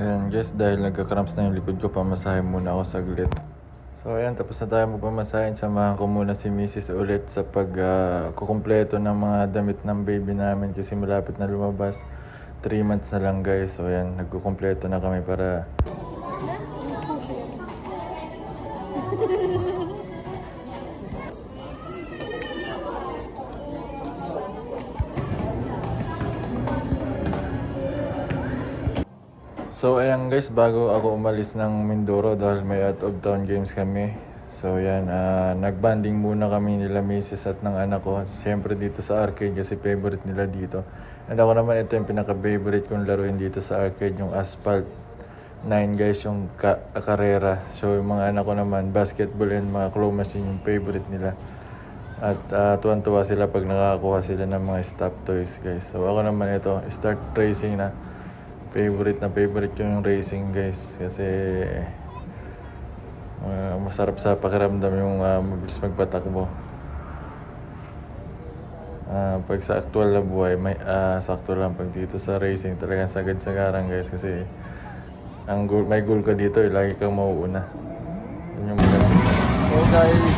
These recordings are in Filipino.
Ayan guys, dahil nagka-cramps na yung likod ko, pamasahe muna ako saglit. So ayan, tapos na tayo magpamasahin. Samahan ko muna si Mrs. ulit sa pag ah, kukumpleto ng mga damit ng baby namin kasi malapit na lumabas. 3 months na lang guys. So ayan, nagkukumpleto na kami para So ayan guys, bago ako umalis ng Mindoro dahil may out of town games kami. So yan, ah, nagbanding muna kami nila Mrs. at ng anak ko. Siyempre dito sa arcade kasi favorite nila dito. And ako naman ito yung pinaka-favorite kong laruin dito sa arcade, yung Asphalt 9 guys, yung ka- karera. So yung mga anak ko naman, basketball and mga claw machine yung favorite nila. At uh, tuwan-tuwa sila pag nakakakuha sila ng mga stop toys guys. So ako naman ito, start racing na. Favorite na favorite ko yung racing guys. Kasi uh, masarap sa pakiramdam yung uh, mabilis magpatakbo. Ah, pag sa actual na buhay, may ah, sakto lang pag dito sa racing, talagang sagad-sagaran guys kasi ang goal, may goal ka dito, eh, lagi kang mauuna. Yun yung maganda. So guys,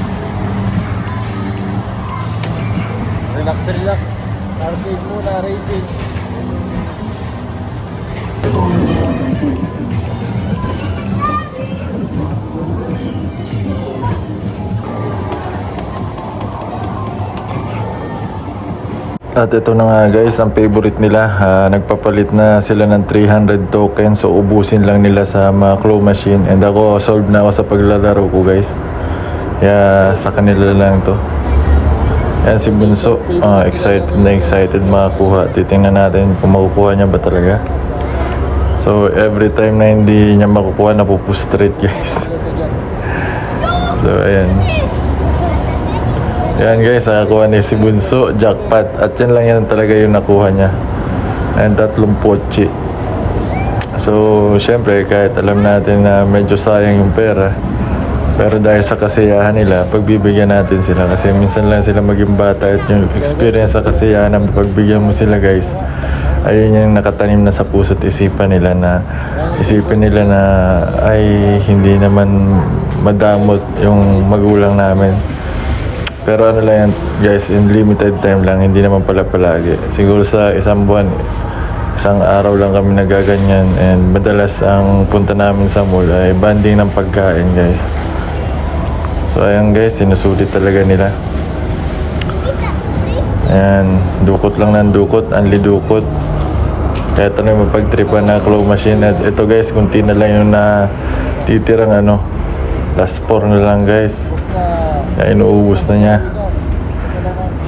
relax relax. Arcade muna, racing. At ito na nga guys, ang favorite nila. Ah, nagpapalit na sila ng 300 tokens so ubusin lang nila sa mga claw machine. And ako, solved na ako sa paglalaro ko guys. Kaya sa kanila lang to. Yan si Bunso, ah, excited na excited makakuha. Titingnan natin kung makukuha niya ba talaga. So every time na hindi niya makukuha, napupustrate guys. So ayan. Yan guys, nakakuha ni si Bunso, jackpot. At yan lang yan talaga yung nakuha niya. And tatlong pochi. So, syempre, kahit alam natin na medyo sayang yung pera, pero dahil sa kasiyahan nila, pagbibigyan natin sila. Kasi minsan lang sila maging bata at yung experience sa kasiyahan na pagbigyan mo sila guys, ayun yung nakatanim na sa puso't isipan nila na isipin nila na ay hindi naman madamot yung magulang namin. Pero ano lang yan, guys, in limited time lang, hindi naman pala palagi. Siguro sa isang buwan, isang araw lang kami nagaganyan and madalas ang punta namin sa mall ay banding ng pagkain, guys. So ayan guys, sinusulit talaga nila. Ayan, dukot lang ng dukot, anli dukot. Kahit ano yung mapagtripan na claw machine. At ito guys, kunti na lang yung na titirang ano, last four na lang guys. Kaya inuubos na niya.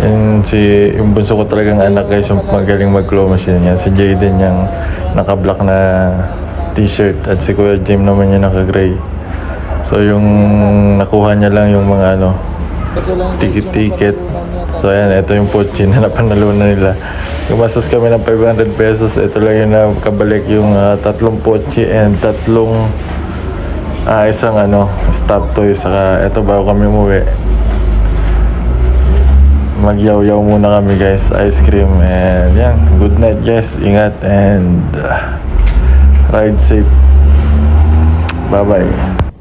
Yan si, yung bunso ko talagang anak guys, yung magaling mag-claw machine yan. Si Jaden yung naka-black na t-shirt at si Kuya Jim naman yung naka-gray. So yung nakuha niya lang yung mga ano, ticket-ticket. So ayan, ito yung pochi na napanalunan nila. Gumastos kami ng 500 pesos. Ito lang yung nakabalik yung ah, tatlong pochi and tatlong ah, isang ano, stop toy. Saka ito bago kami umuwi. Magyaw-yaw muna kami guys, ice cream and yan, good night guys, ingat and ah, ride safe. Bye bye.